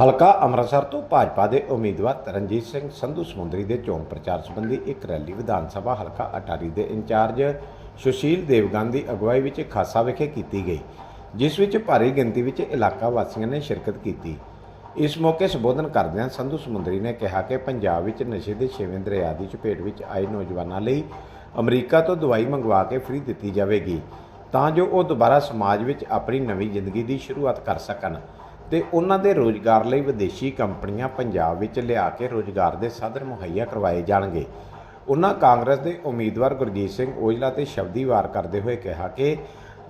ਹਲਕਾ ਅੰਮ੍ਰਿਤਸਰ ਤੋਂ ਭਾਜਪਾ ਦੇ ਉਮੀਦਵਾਰ ਤਰਨਜੀਤ ਸਿੰਘ ਸੰਧੂ ਸਮੁੰਦਰੀ ਦੇ ਚੋਣ ਪ੍ਰਚਾਰ ਸੰਬੰਧੀ ਇੱਕ ਰੈਲੀ ਵਿਧਾਨ ਸਭਾ ਹਲਕਾ ਅਟਾਰੀ ਦੇ ਇੰਚਾਰਜ ਸੁਸ਼ੀਲ ਦੇਵਗਨ ਦੀ ਅਗਵਾਈ ਵਿੱਚ ਖਾਸਾ ਵਿਖੇ ਕੀਤੀ ਗਈ, ਜਿਸ ਵਿੱਚ ਭਾਰੀ ਗਿਣਤੀ ਵਿੱਚ ਇਲਾਕਾ ਵਾਸੀਆਂ ਨੇ ਸ਼ਿਰਕਤ ਕੀਤੀ। ਇਸ ਮੌਕੇ ਸੰਬੋਧਨ ਕਰਦਿਆਂ ਸੰਧੂ ਸਮੁੰਦਰੀ ਨੇ ਕਿਹਾ ਕਿ ਪੰਜਾਬ ਵਿੱਚ ਨਸ਼ੇ ਦੇ ਛੇਵੇਂ ਦਰਿਆ ਦੀ ਚਪੇਟ ਵਿੱਚ ਆਏ ਨੌਜਵਾਨਾਂ ਲਈ ਅਮਰੀਕਾ ਤੋਂ ਦਵਾਈ ਮੰਗਵਾ ਕੇ ਫ੍ਰੀ ਦਿੱਤੀ ਜਾਵੇਗੀ, ਤਾਂ ਜੋ ਉਹ ਦੁਬਾਰਾ ਸਮਾਜ ਵਿੱਚ ਆਪਣੀ ਨਵੀਂ ਜ਼ਿੰਦਗੀ ਦੀ ਸ਼ੁਰੂਆਤ ਕਰ ਸਕਣ। ਤੇ ਉਹਨਾਂ ਦੇ ਰੋਜ਼ਗਾਰ ਲਈ ਵਿਦੇਸ਼ੀ ਕੰਪਨੀਆਂ ਪੰਜਾਬ ਵਿੱਚ ਲਿਆ ਕੇ ਰੋਜ਼ਗਾਰ ਦੇ ਸਾਧਨ ਮੁਹੱਈਆ ਕਰਵਾਏ ਜਾਣਗੇ। ਉਹਨਾਂ ਕਾਂਗਰਸ ਦੇ ਉਮੀਦਵਾਰ ਗੁਰਜੀਤ ਸਿੰਘ ਔਜਲਾ ਤੇ ਸ਼ਬਦੀ ਵਾਰ ਕਰਦੇ ਹੋਏ ਕਿਹਾ ਕਿ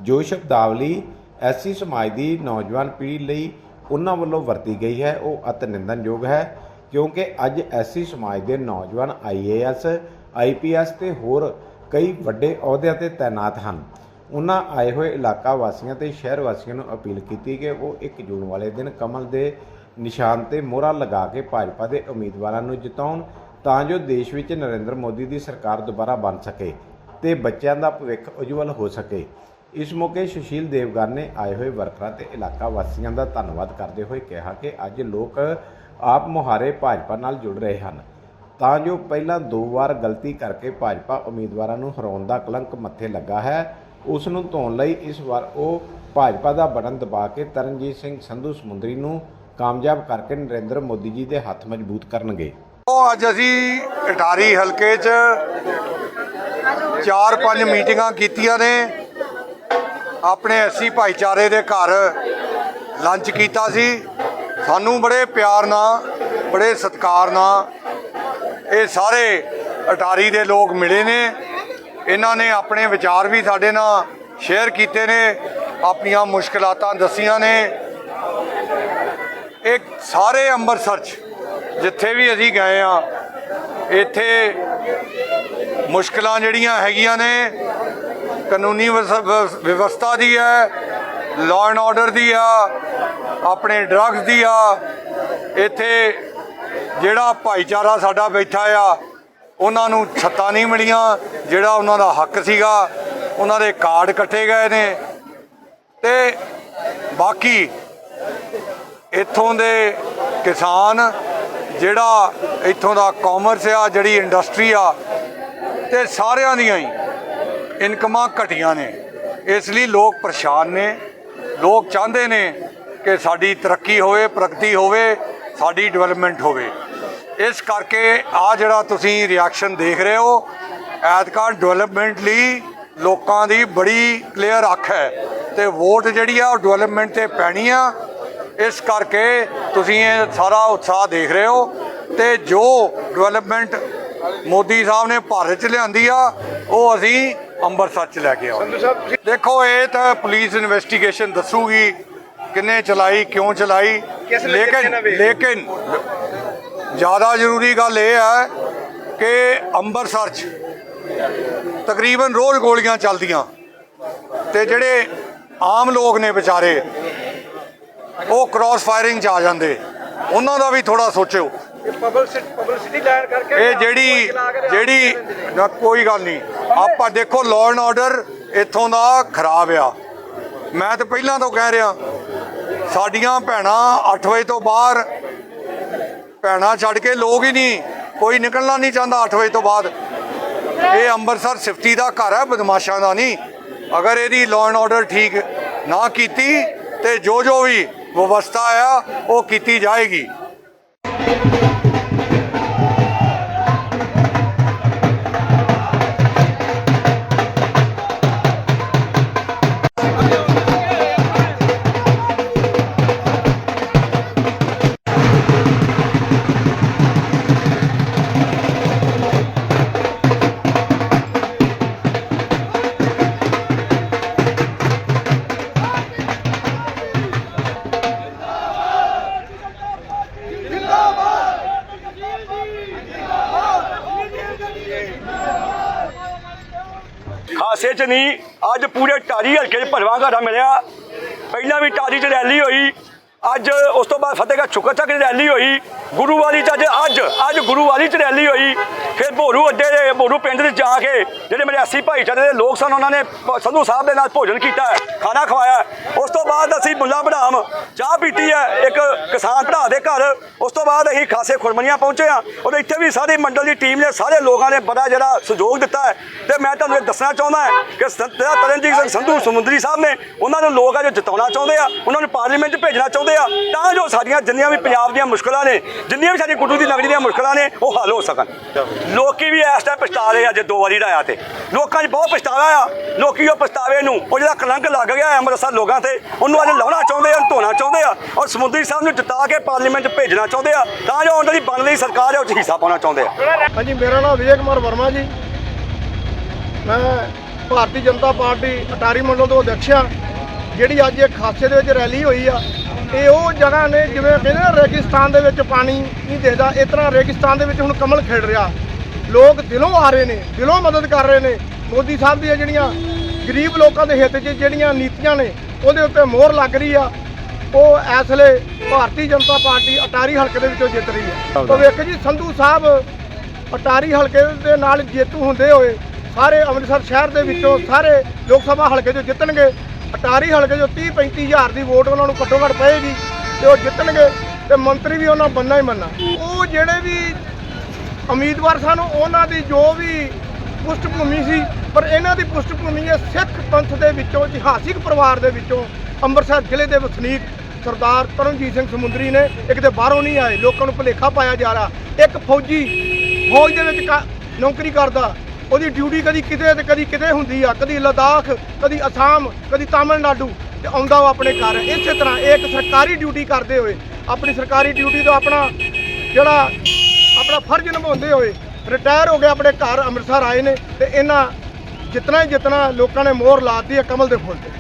ਜੋ ਸ਼ਬਦਾਵਲੀ ਐਸੀ ਸਮਾਜ ਦੀ ਨੌਜਵਾਨ ਪੀੜ੍ਹੀ ਲਈ ਉਹਨਾਂ ਵੱਲੋਂ ਵਰਤੀ ਗਈ ਹੈ। ਉਹ ਅਤ ਨਿੰਦਨਯੋਗ ਹੈ ਕਿਉਂਕਿ ਅੱਜ ਐਸੀ ਸਮਾਜ ਦੇ ਨੌਜਵਾਨ ਆਈਏਐਸ ਆਈਪੀਐਸ ਤੇ ਹੋਰ ਕਈ ਵੱਡੇ ਅਹੁਦਿਆਂ ਤੇ ਤਾਇਨਾਤ ਹਨ। ਉਹਨਾਂ ਆਏ ਹੋਏ ਇਲਾਕਾ ਵਾਸੀਆਂ ਤੇ ਸ਼ਹਿਰ ਵਾਸੀਆਂ ਨੂੰ ਅਪੀਲ ਕੀਤੀ ਕਿ ਉਹ 1 ਜੂਨ ਵਾਲੇ ਦਿਨ ਕਮਲ ਦੇ ਨਿਸ਼ਾਨ ਤੇ ਮੋਹਰਾ ਲਗਾ ਕੇ ਭਾਜਪਾ ਦੇ ਉਮੀਦਵਾਰਾਂ ਨੂੰ ਜਿਤਾਉਣ ਤਾਂ ਜੋ ਦੇਸ਼ ਵਿੱਚ ਨਰਿੰਦਰ ਮੋਦੀ ਦੀ ਸਰਕਾਰ ਦੁਬਾਰਾ ਬਣ ਸਕੇ ਤੇ ਬੱਚਿਆਂ ਦਾ ਭਵਿੱਖ ਉਜਵਲ ਹੋ ਸਕੇ। ਇਸ ਮੌਕੇ ਸੁਸ਼ੀਲ ਦੇਵਗਨ ਨੇ ਆਏ ਹੋਏ ਵਰਕਰਾਂ ਤੇ ਇਲਾਕਾ ਵਾਸੀਆਂ ਦਾ ਧੰਨਵਾਦ ਕਰਦੇ ਹੋਏ ਕਿਹਾ ਕਿ ਅੱਜ ਲੋਕ ਆਪ ਮੁਹਾਰੇ ਭਾਜਪਾ ਨਾਲ ਜੁੜ ਰਹੇ ਹਨ। ਤਾਂ ਜੋ ਪਹਿਲਾਂ ਦੋ ਵਾਰ ਗਲਤੀ ਕਰਕੇ ਭਾਜਪਾ ਉਮੀਦਵਾਰਾਂ ਨੂੰ ਹਰਾਉਣ ਦਾ ਕਲੰਕ ਮੱਥੇ ਲੱਗਾ ਹੈ ਉਸ ਨੂੰ ਧੋਣ ਲਈ ਇਸ ਵਾਰ ਉਹ ਭਾਜਪਾ ਦਾ ਬਟਨ ਦਬਾ ਕੇ ਤਰਨਜੀਤ ਸਿੰਘ ਸੰਧੂ ਸਮੁੰਦਰੀ ਨੂੰ ਕਾਮਯਾਬ ਕਰਕੇ ਨਰਿੰਦਰ ਮੋਦੀ ਜੀ ਦੇ ਹੱਥ ਮਜ਼ਬੂਤ ਕਰਨਗੇ। ਉਹ ਅੱਜ ਅਸੀਂ ਅਟਾਰੀ ਹਲਕੇ 'ਚ ਚਾਰ ਪੰਜ ਮੀਟਿੰਗਾਂ ਕੀਤੀਆਂ ਨੇ। ਆਪਣੇ ਐਸੀ ਭਾਈਚਾਰੇ ਦੇ ਘਰ ਲੰਚ ਕੀਤਾ ਸੀ। ਸਾਨੂੰ ਬੜੇ ਪਿਆਰ ਨਾਲ, ਬੜੇ ਸਤਿਕਾਰ ਨਾਲ ਇਹ ਸਾਰੇ ਅਟਾਰੀ ਦੇ ਲੋਕ ਮਿਲੇ ਨੇ। ਇਹਨਾਂ ਨੇ ਆਪਣੇ ਵਿਚਾਰ ਵੀ ਸਾਡੇ ਨਾਲ ਸ਼ੇਅਰ ਕੀਤੇ ਨੇ, ਆਪਣੀਆਂ ਮੁਸ਼ਕਲਾਤਾਂ ਦੱਸੀਆਂ ਨੇ। ਇੱਕ ਸਾਰੇ ਅੰਮ੍ਰਿਤਸਰ 'ਚ, ਜਿੱਥੇ ਵੀ ਅਸੀਂ ਗਏ ਆ ਇੱਥੇ ਮੁਸ਼ਕਲਾਂ ਜਿਹੜੀਆਂ ਹੈਗੀਆਂ ਨੇ, ਕਾਨੂੰਨੀ ਵਿਵਸਥਾ ਦੀ ਹੈ ਲਾਅ ਐਂਡ ਆਰਡਰ ਦੀ ਆ, ਆਪਣੇ ਡਰੱਗਸ ਦੀ ਆ, ਇੱਥੇ ਜਿਹੜਾ ਭਾਈਚਾਰਾ ਸਾਡਾ ਬੈਠਾ ਆ ਉਹਨਾਂ ਨੂੰ ਛੱਤਾਂ ਨਹੀਂ ਮਿਲੀਆਂ, ਜਿਹੜਾ ਉਹਨਾਂ ਦਾ ਹੱਕ ਸੀਗਾ, ਉਹਨਾਂ ਦੇ ਕਾਰਡ ਕੱਟੇ ਗਏ ਨੇ। ਤੇ ਬਾਕੀ ਇੱਥੋਂ ਦੇ ਕਿਸਾਨ, ਜਿਹੜਾ ਇੱਥੋਂ ਦਾ ਕਾਮਰਸ ਆ, ਜਿਹੜੀ ਇੰਡਸਟਰੀ ਆ, ਤੇ ਸਾਰਿਆਂ ਦੀਆਂ ਹੀ ਇਨਕਮਾਂ ਘਟੀਆਂ ਨੇ। ਇਸ ਲਈ ਲੋਕ ਪਰੇਸ਼ਾਨ ਨੇ। ਲੋਕ ਚਾਹੁੰਦੇ ਨੇ ਕਿ ਸਾਡੀ ਤਰੱਕੀ ਹੋਵੇ, ਪ੍ਰਗਤੀ ਹੋਵੇ, ਸਾਡੀ ਡਿਵੈਲਪਮੈਂਟ ਹੋਵੇ। ਇਸ ਕਰਕੇ ਆ ਜਿਹੜਾ ਤੁਸੀਂ ਰਿਐਕਸ਼ਨ ਦੇਖ ਰਹੇ ਹੋ, ਐਤਕਾਂ ਡਿਵੈਲਪਮੈਂਟ ਲਈ ਲੋਕਾਂ ਦੀ ਬੜੀ ਕਲੀਅਰ ਅੱਖ ਹੈ ਤੇ ਵੋਟ ਜਿਹੜੀ ਆ ਉਹ ਡਿਵੈਲਪਮੈਂਟ ਤੇ ਪੈਣੀ ਆ। ਇਸ ਕਰਕੇ ਤੁਸੀਂ ਇਹ ਸਾਰਾ ਉਤਸ਼ਾਹ ਦੇਖ ਰਹੇ ਹੋ ਤੇ ਜੋ ਡਿਵੈਲਪਮੈਂਟ ਮੋਦੀ ਸਾਹਿਬ ਨੇ ਭਾਰਤ 'ਚ ਲਿਆਂਦੀ ਆ, ਉਹ ਅਸੀਂ ਅੰਮ੍ਰਿਤਸਰ 'ਚ ਲੈ ਕੇ ਆਵਾਂਗੇ। ਦੇਖੋ, ਇਹ ਤਾਂ ਪੁਲਿਸ ਇਨਵੈਸਟੀਗੇਸ਼ਨ ਦੱਸੂਗੀ। ਕਿੰਨੇ ਚਲਾਈ ਕਿਉਂ ਚਲਾਈ? ਲੇਕਿਨ ਲੇਕਿਨ ਜ਼ਿਆਦਾ ਜ਼ਰੂਰੀ ਗੱਲ ਇਹ ਹੈ ਕਿ ਅੰਮ੍ਰਿਤਸਰ 'ਚ ਤਕਰੀਬਨ ਰੋਜ਼ ਗੋਲੀਆਂ ਚੱਲਦੀਆਂ ਤੇ ਜਿਹੜੇ ਆਮ ਲੋਕ ਨੇ ਵਿਚਾਰੇ ਉਹ ਕ੍ਰਾਸ ਫਾਇਰਿੰਗ 'ਚ ਆ ਜਾਂਦੇ। ਉਹਨਾਂ ਦਾ ਵੀ ਥੋੜਾ ਸੋਚਿਓ। ਇਹ ਜਿਹੜੀ ਜਿਹੜੀ ਕੋਈ ਗੱਲ ਨਹੀਂ। ਆਪਾਂ ਦੇਖੋ ਲਾਅ ਐਂਡ ਆਰਡਰ ਇੱਥੋਂ ਦਾ ਖਰਾਬ ਆ। ਮੈਂ ਤਾਂ ਪਹਿਲਾਂ ਤੋਂ ਕਹਿ ਰਿਹਾ ਸਾਡੀਆਂ ਭੈਣਾਂ 8 ਵਜੇ ਤੋਂ ਬਾਹਰ ਭੈਣਾਂ ਛੱਡ ਕੇ ਲੋਕ ਹੀ ਨਹੀਂ, ਕੋਈ ਨਿਕਲਣਾ ਨਹੀਂ ਚਾਹੁੰਦਾ 8 ਵਜੇ ਤੋਂ ਬਾਅਦ। ਇਹ ਅੰਮ੍ਰਿਤਸਰ ਸਿਫਤੀ ਦਾ ਘਰ ਹੈ, ਬਦਮਾਸ਼ਾਂ ਦਾ ਨਹੀਂ। ਅਗਰ ਇਹਦੀ ਲਾਅ ਐਂਡ ਆਰਡਰ ਠੀਕ ਨਾ ਕੀਤੀ ਤੇ ਜੋ ਜੋ ਵੀ ਵਿਵਸਥਾ ਆ, ਉਹ ਕੀਤੀ ਜਾਏਗੀ। ਹਿੱਸੇ ਚ ਨਹੀਂ, ਅੱਜ ਪੂਰੇ ਟਾਰੀ ਹਲਕੇ 'ਚ ਭਰਵਾਂ ਘਾਟਾ ਮਿਲਿਆ। ਪਹਿਲਾਂ ਵੀ ਟਾਰੀ 'ਚ ਰੈਲੀ ਹੋਈ, ਅੱਜ ਉਸ ਤੋਂ ਬਾਅਦ ਫਤਿਹਗੜ੍ਹ ਚੁੱਕਾ ਚੱਕ ਰੈਲੀ ਹੋਈ। ਗੁਰੂ ਵਾਲੀ 'ਚ ਅੱਜ ਅੱਜ ਅੱਜ ਗੁਰੂ ਵਾਲੀ 'ਚ ਰੈਲੀ ਹੋਈ। ਫਿਰ ਭੋਰੂ ਅੱਡੇ ਦੇ, ਭੋਰੂ ਪਿੰਡ 'ਚ ਜਾ ਕੇ ਜਿਹੜੇ ਮੇਰੇ 80 ਭਾਈਚਾਰੇ ਦੇ ਲੋਕ ਸਨ, ਉਹਨਾਂ ਨੇ ਸੰਧੂ ਸਾਹਿਬ ਦੇ ਨਾਲ ਭੋਜਨ ਕੀਤਾ, ਖਾਣਾ ਖਵਾਇਆ। ਉਸ ਤੋਂ ਬਾਅਦ ਅਸੀਂ ਮੁੱਲਾ ਬੜਾਮ, ਚਾਹ ਪੀਤੀ ਹੈ, ਇੱਕ ਕਿਸਾਨ ਭਰਾ ਦੇ ਘਰ। ਉਸ ਤੋਂ ਬਾਅਦ ਅਸੀਂ ਖਾਸੇ ਖੁਰਮਣੀਆਂ ਪਹੁੰਚੇ ਆ ਔਰ ਇੱਥੇ ਵੀ ਸਾਰੇ ਮੰਡਲ ਦੀ ਟੀਮ ਨੇ, ਸਾਰੇ ਲੋਕਾਂ ਨੇ ਬੜਾ ਜਿਹੜਾ ਸਹਿਯੋਗ ਦਿੱਤਾ ਹੈ। ਤੇ ਮੈਂ ਤੁਹਾਨੂੰ ਇਹ ਦੱਸਣਾ ਚਾਹੁੰਦਾ ਹਾਂ ਕਿ ਸੰਤ- ਤਰਨਜੀਤ ਸਿੰਘ ਸੰਧੂ, ਸਮੁੰਦਰੀ ਸਾਹਿਬ ਨੇ, ਉਹਨਾਂ ਨੂੰ ਲੋਕ ਆ ਜੋ ਜਿਤਾਉਣਾ ਚਾਹੁੰਦੇ ਆ, ਉਹਨਾਂ ਨੂੰ ਪਾਰਲੀਮੈਂਟ 'ਚ ਭੇਜਣਾ ਚਾਹੁੰਦੇ ਆ। ਤਾਂ ਜੋ ਸਾਡੀਆਂ ਜਿੰਨੀਆਂ ਵੀ ਪੰਜਾਬ ਦੀਆਂ ਮੁਸ਼ਕਲਾਂ ਨੇ ਜਿੰਨੀਆਂ ਵੀ ਸਾਡੀ ਗੁੱਡੂ ਦੀ ਨਗਰੀ ਦੀਆਂ ਮੁਸ਼ਕਲਾਂ ਨੇ, ਉਹ ਹੱਲ ਹੋ ਸਕਣ। ਲੋਕੀ ਵੀ ਇਸ ਟਾਈਮ ਪਛਤਾ ਰਹੇ ਆ ਦੋ ਵਾਰੀ ਰਾਇਆ ਤੇ। ਲੋਕਾਂ 'ਚ ਬਹੁਤ ਪਛਤਾਵਾ ਆ। ਲੋਕੀ ਉਹ ਪਛਤਾਵੇ ਨੂੰ। ਉਹ ਜਿਹੜਾ ਕਲੰਕ ਲੱਗ ਗਿਆ ਅੰਮ੍ਰਿਤਸਰ ਲੋਕਾਂ ਤੇ, ਉਹਨੂੰ ਅੱਜ ਲਾਉਣਾ ਚਾਹੁੰਦੇ ਆ, ਧੋਣਾ ਚਾਹੁੰਦੇ ਆ ਔਰ ਸਮੁੰਦਰੀ ਸਾਹਿਬ ਨੂੰ ਜਿਤਾ ਕੇ ਪਾਰਲੀਮੈਂਟ 'ਚ ਭੇਜਣਾ ਚਾਹੁੰਦੇ ਆ, ਤਾਂ ਜੋ ਉਹਨਾਂ ਦੀ ਬਣਦੀ ਸਰਕਾਰ ਹੈ, ਉਹ 'ਚ ਹਿੱਸਾ ਪਾਉਣਾ ਚਾਹੁੰਦੇ ਆ। ਹਾਂਜੀ, ਮੇਰਾ ਨਾਮ ਵਿਜੇ ਕੁਮਾਰ ਵਰਮਾ ਜੀ। ਮੈਂ ਭਾਰਤੀ ਜਨਤਾ ਪਾਰਟੀ ਅਟਾਰੀ ਮੰਡਲ ਤੋਂ ਅਧਿਕਸ਼ ਹਾਂ ਜਿਹੜੀ ਅੱਜ ਇੱਕ ਖਾਸੇ ਦੇ ਵਿੱਚ ਰੈਲੀ ਹੋਈ ਆ ਇਹ ਉਹ ਜਗ੍ਹਾ ਨੇ ਜਿਵੇਂ ਕਹਿੰਦੇ ਨਾ ਰੇਗਿਸਤਾਨ ਦੇ ਵਿੱਚ ਪਾਣੀ ਨਹੀਂ ਦਿਖਦਾ ਇਸ ਤਰ੍ਹਾਂ ਰੇਗਿਸਤਾਨ ਦੇ ਵਿੱਚ ਹੁਣ ਕਮਲ ਖਿੜ ਰਿਹਾ। ਲੋਕ ਦਿਲੋਂ ਆ ਰਹੇ ਨੇ, ਦਿਲੋਂ ਮਦਦ ਕਰ ਰਹੇ ਨੇ। ਮੋਦੀ ਸਾਹਿਬ ਦੀਆਂ ਜਿਹੜੀਆਂ ਗਰੀਬ ਲੋਕਾਂ ਦੇ ਹਿੱਤ 'ਚ ਜਿਹੜੀਆਂ ਨੀਤੀਆਂ ਨੇ, ਉਹਦੇ ਉੱਤੇ ਮੋਹਰ ਲੱਗ ਰਹੀ ਆ। ਉਹ ਇਸ ਵੇਲੇ ਭਾਰਤੀ ਜਨਤਾ ਪਾਰਟੀ ਅਟਾਰੀ ਹਲਕੇ ਦੇ ਵਿੱਚੋਂ ਜਿੱਤ ਰਹੀ ਹੈ। ਭਵਿੱਖ ਜੀ, ਸੰਧੂ ਸਾਹਿਬ ਅਟਾਰੀ ਹਲਕੇ ਦੇ ਨਾਲ ਜੇਤੂ ਹੁੰਦੇ ਹੋਏ ਸਾਰੇ ਅੰਮ੍ਰਿਤਸਰ ਸ਼ਹਿਰ ਦੇ ਵਿੱਚੋਂ ਸਾਰੇ ਲੋਕ ਸਭਾ ਹਲਕੇ 'ਚੋਂ ਜਿੱਤਣਗੇ। ਅਟਾਰੀ ਹਲਕੇ 'ਚੋਂ 30 35 ਹਜ਼ਾਰ ਦੀ ਵੋਟ ਉਹਨਾਂ ਨੂੰ ਘੱਟੋ ਘੱਟ ਪਏਗੀ ਤੇ ਉਹ ਜਿੱਤਣਗੇ ਤੇ ਮੰਤਰੀ ਵੀ ਉਹਨਾਂ ਬੰਨਾ ਹੀ ਮੰਨਣਾ ਉਹ ਜਿਹੜੇ ਵੀ ਉਮੀਦਵਾਰ ਸਨ, ਉਹਨਾਂ ਦੀ ਜੋ ਵੀ ਪੁਸ਼ਟ ਭੂਮੀ ਸੀ, ਪਰ ਇਹਨਾਂ ਦੀ ਪੁਸ਼ਟ ਭੂਮੀ ਹੈ ਸਿੱਖ ਪੰਥ ਦੇ ਵਿੱਚੋਂ, ਇਤਿਹਾਸਿਕ ਪਰਿਵਾਰ ਦੇ ਵਿੱਚੋਂ। ਅੰਮ੍ਰਿਤਸਰ ਜ਼ਿਲ੍ਹੇ ਦੇ ਵਸਨੀਕ ਸਰਦਾਰ ਤਰਨਜੀਤ ਸਿੰਘ ਸਮੁੰਦਰੀ ਨੇ ਇੱਕ ਤੇ ਬਾਹਰੋਂ ਨਹੀਂ ਆਏ, ਲੋਕਾਂ ਨੂੰ ਭੁਲੇਖਾ ਪਾਇਆ ਜਾ ਰਿਹਾ। ਇੱਕ ਫੌਜੀ ਫੌਜ ਦੇ ਵਿੱਚ ਕ- ਨੌਕਰੀ ਕਰਦਾ ਉਹਦੀ ਡਿਊਟੀ ਕਦੀ ਕਿਤੇ ਤੇ ਕਦੀ ਕਿਤੇ ਹੁੰਦੀ ਆ, ਕਦੀ ਲਦਾਖ, ਕਦੀ ਅਸਾਮ, ਕਦੀ ਤਾਮਿਲਨਾਡੂ ਤੇ ਆਉਂਦਾ ਉਹ ਆਪਣੇ ਘਰ। ਇਸੇ ਤਰ੍ਹਾਂ ਇਹ ਇੱਕ ਸਰਕਾਰੀ ਡਿਊਟੀ ਕਰਦੇ ਹੋਏ, ਆਪਣੀ ਸਰਕਾਰੀ ਡਿਊਟੀ ਤੋਂ ਆਪਣਾ ਜਿਹੜਾ ਆਪਣਾ ਫਰਜ਼ ਨਿਭਾਉਂਦੇ ਹੋਏ ਰਿਟਾਇਰ ਹੋ ਕੇ ਆਪਣੇ ਘਰ, ਅੰਮ੍ਰਿਤਸਰ ਆਏ ਨੇ ਤੇ ਇਹਨਾਂ ਜਿਤਨਾ ਹੀ ਜਿਤਨਾ ਲੋਕਾਂ ਨੇ ਮੋਹਰ ਲਾਤੀ ਹੈ ਕਮਲ ਦੇ ਫੁੱਲ ਤੇ।